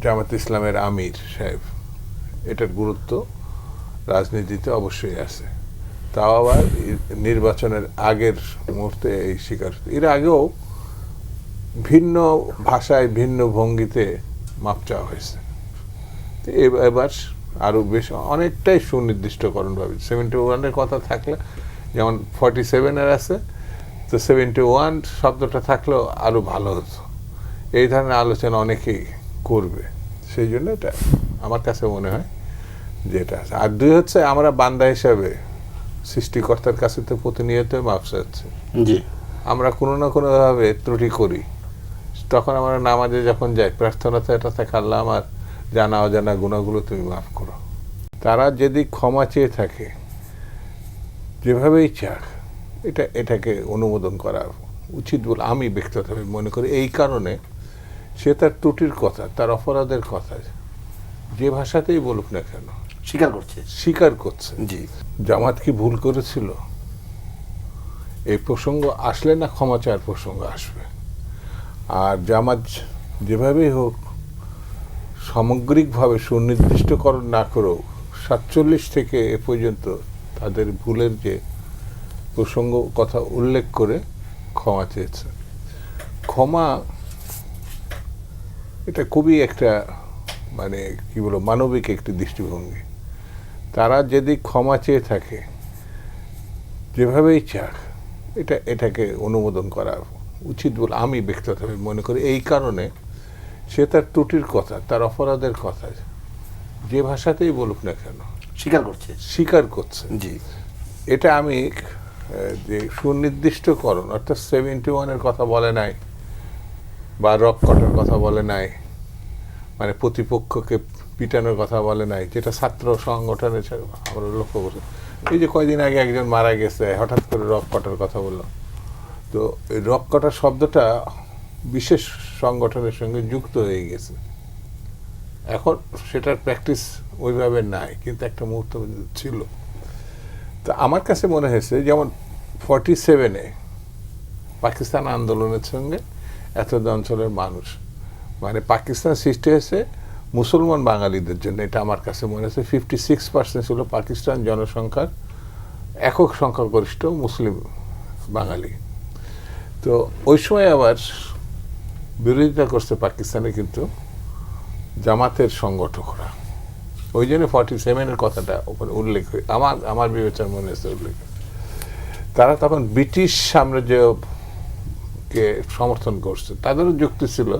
জামাত ইসলামের আমির সাহেব। এটার গুরুত্ব রাজনীতিতে অবশ্যই আছে। তাও আবার নির্বাচনের আগের মুহূর্তে এই স্বীকার এর আগেও ভিন্ন ভাষায়, ভিন্ন ভঙ্গিতে মাপ চাওয়া হয়েছে। এবার আরও বেশ অনেকটাই সুনির্দিষ্টকরণ ভাবে সেভেন্টি ওয়ানের কথা থাকলে যেমন ফর্টি সেভেনের আছে, তো সেভেন্টি ওয়ান শব্দটা থাকলেও আরও ভালো হতো। এই ধরনের আলোচনা অনেকেই করবে। সেই জন্য এটা আমার কাছে মনে হয় যে এটা আছে। আর দুই হচ্ছে আমরা বান্দা হিসাবে সৃষ্টিকর্তার কাছে তো প্রতিনিয়ত মাপ চাচ্ছি। জি। আমরা কোনো না কোনোভাবে ত্রুটি করি। তখন আমরা নামাজে যখন যাই প্রার্থনাতে এটা থাকে আল্লাহ আমার জানা অজানা গুণাগুলো তুমি মাফ করো। তারা যদি ক্ষমা চেয়ে থাকে যেভাবেই চাক এটা এটাকে অনুমোদন করা উচিত বলে আমি ব্যক্তিগতভাবে মনে করি এই কারণে সে তার ত্রুটির কথা তার অপরাধের কথা যে ভাষাতেই বলুক না কেন। স্বীকার করছে। স্বীকার করছে। জি। জামাত কি ভুল করেছিল? এই প্রসঙ্গ আসলে না ক্ষমা চাওয়ার প্রসঙ্গ আসবে? আর জামাত যেভাবেই হোক সামগ্রিকভাবে সুনির্দিষ্টকরণ না করেও সাতচল্লিশ থেকে এ পর্যন্ত তাদের ভুলের যে প্রসঙ্গ কথা উল্লেখ করে ক্ষমা চেয়েছে। ক্ষমা এটা খুবই একটা মানে কি বলব মানবিক একটি দৃষ্টিভঙ্গি। তারা যদি ক্ষমা চেয়ে থাকে যেভাবেই চাক এটা এটাকে অনুমোদন করা উচিত বলে আমি ব্যক্তিগতভাবে মনে করি। এই কারণে সে তার ত্রুটির কথা তার অপরাধের কথা যে ভাষাতেই বলুক না কেন স্বীকার করছে। স্বীকার করছে। জি। এটা আমি যে সুনির্দিষ্টকরণ অর্থাৎ সেভেন্টি ওয়ানের কথা বলে নাই বা রক কটার কথা বলে নাই মানে প্রতিপক্ষকে পিটানোর কথা বলে নাই, যেটা ছাত্র সংগঠনে আমরা লক্ষ্য করি এই যে কয়দিন আগে একজন মারা গেছে, হঠাৎ করে রক কটার কথা বলল। তো এই রক কটার শব্দটা বিশেষ সংগঠনের সঙ্গে যুক্ত হয়ে গেছে। এখন সেটার প্র্যাকটিস ওইভাবে নাই, কিন্তু একটা মুহূর্ত ছিল। তো আমার কাছে মনে হয়েছে, যেমন ফর্টি সেভেনে পাকিস্তান আন্দোলনের সঙ্গে এতদ অঞ্চলের মানুষ। মানে পাকিস্তান সৃষ্টি হয়েছে মুসলমান বাঙালিদের জন্য, এটা আমার কাছে মনে হয়েছে ফিফটি সিক্স পার্সেন্ট ছিল পাকিস্তান জনসংখ্যার একক সংখ্যাগরিষ্ঠ মুসলিম বাঙালি। তো ওই সময় আবার বিরোধিতা করছে পাকিস্তানে কিন্তু জামাতের সংগঠকরা। ওই জন্য ফর্টি সেভেনের কথাটা ওখানে উল্লেখ হয়ে আমার আমার বিবেচনা মনে হচ্ছে উল্লেখ। তারা তখন ব্রিটিশ সাম্রাজ্যকে সমর্থন করছে। তাদেরও যুক্তি ছিল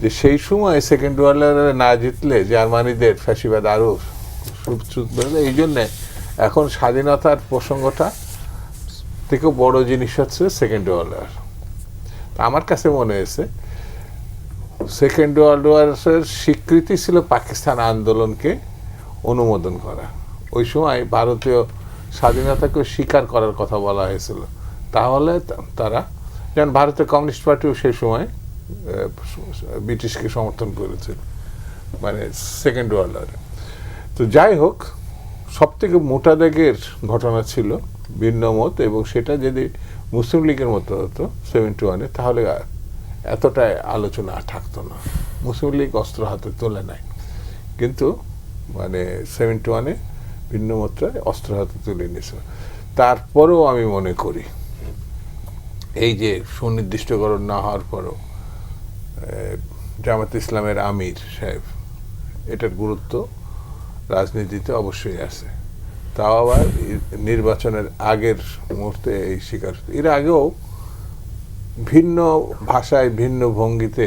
যে সেই সময় সেকেন্ড ওয়ার্ল্ড না জিতলে জার্মানিদের ফ্যাসিবাদ আরও এই জন্যে এখন স্বাধীনতার প্রসঙ্গটা থেকে বড় জিনিস হচ্ছে সেকেন্ড ওয়ার্ল্ড ওয়ার আমার কাছে মনে হয়েছে সেকেন্ড ওয়ার্ল্ড ওয়ারের স্বীকৃতি ছিল পাকিস্তান আন্দোলনকে অনুমোদন করা। ওই সময় ভারতীয় স্বাধীনতাকে স্বীকার করার কথা বলা হয়েছিল। তাহলে তারা যেমন ভারতের কমিউনিস্ট পার্টিও সেই সময় ব্রিটিশকে সমর্থন করেছিল মানে সেকেন্ড ওয়ার্ল্ড ওয়ারে তো যাই হোক সব থেকে মোটা দাগের ঘটনা ছিল ভিন্ন মত এবং সেটা যদি মুসলিম লীগের মতো হতো সেভেন্টি ওয়ানে তাহলে আর এতটা আলোচনা থাকতো না। মুসলিম লীগ অস্ত্র হাতে তোলে নাই। কিন্তু মানে সেভেন্টি ওয়ানে ভিন্ন মাত্রায় অস্ত্র হাতে তুলে নিয়েছিল তারপরেও আমি মনে করি এই যে সুনির্দিষ্টকরণ না হওয়ার পরও জামাত ইসলামের আমির সাহেব, এটার গুরুত্ব রাজনীতিতে অবশ্যই আছে। তাও আবার নির্বাচনের আগের মুহূর্তে এই স্বীকার এর আগেও ভিন্ন ভাষায়, ভিন্ন ভঙ্গিতে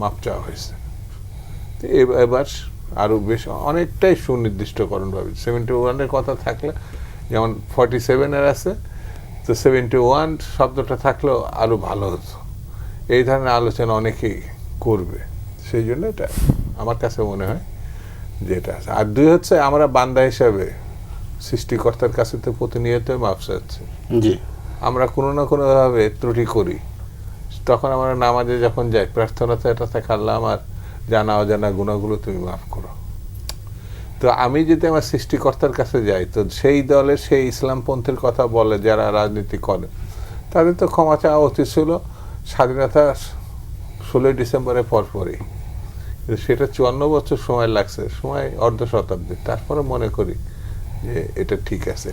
মাপ চাওয়া হয়েছে। এবার আরও বেশ অনেকটাই সুনির্দিষ্টকরণ ভাবে সেভেন্টি ওয়ানের কথা থাকলে, যেমন ফর্টি সেভেনের আছে তো সেভেন্টি ওয়ান শব্দটা থাকলেও আরও ভালো হতো। এই ধরনের আলোচনা অনেকেই করবে। সেই জন্য এটা আমার কাছে মনে হয় যে এটা আছে। আর দুই হচ্ছে আমরা বান্দা হিসাবে সৃষ্টিকর্তার কাছে তো প্রতিনিয়ত মাপ চাচ্ছি। জি। আমরা কোনো না কোনোভাবে ত্রুটি করি। তখন আমরা নামাজে যখন যাই প্রার্থনাতে এটা থাকে আল্লাহ আমার জানা অজানা গুণাগুলো তুমি মাফ তো আমি যদি আমার সৃষ্টিকর্তার কাছে যাই, তো সেই দলে সেই ইসলামপন্থীর কথা বলে যারা রাজনীতি করে, তাদের তো ক্ষমা চাওয়া উচিত ছিল। স্বাধীনতা ষোলোই ডিসেম্বরের পরপরই। সেটা চুয়ান্ন বছর সময় লাগছে, সময় অর্ধ শতাব্দী তারপরে মনে করি যে এটা ঠিক আছে।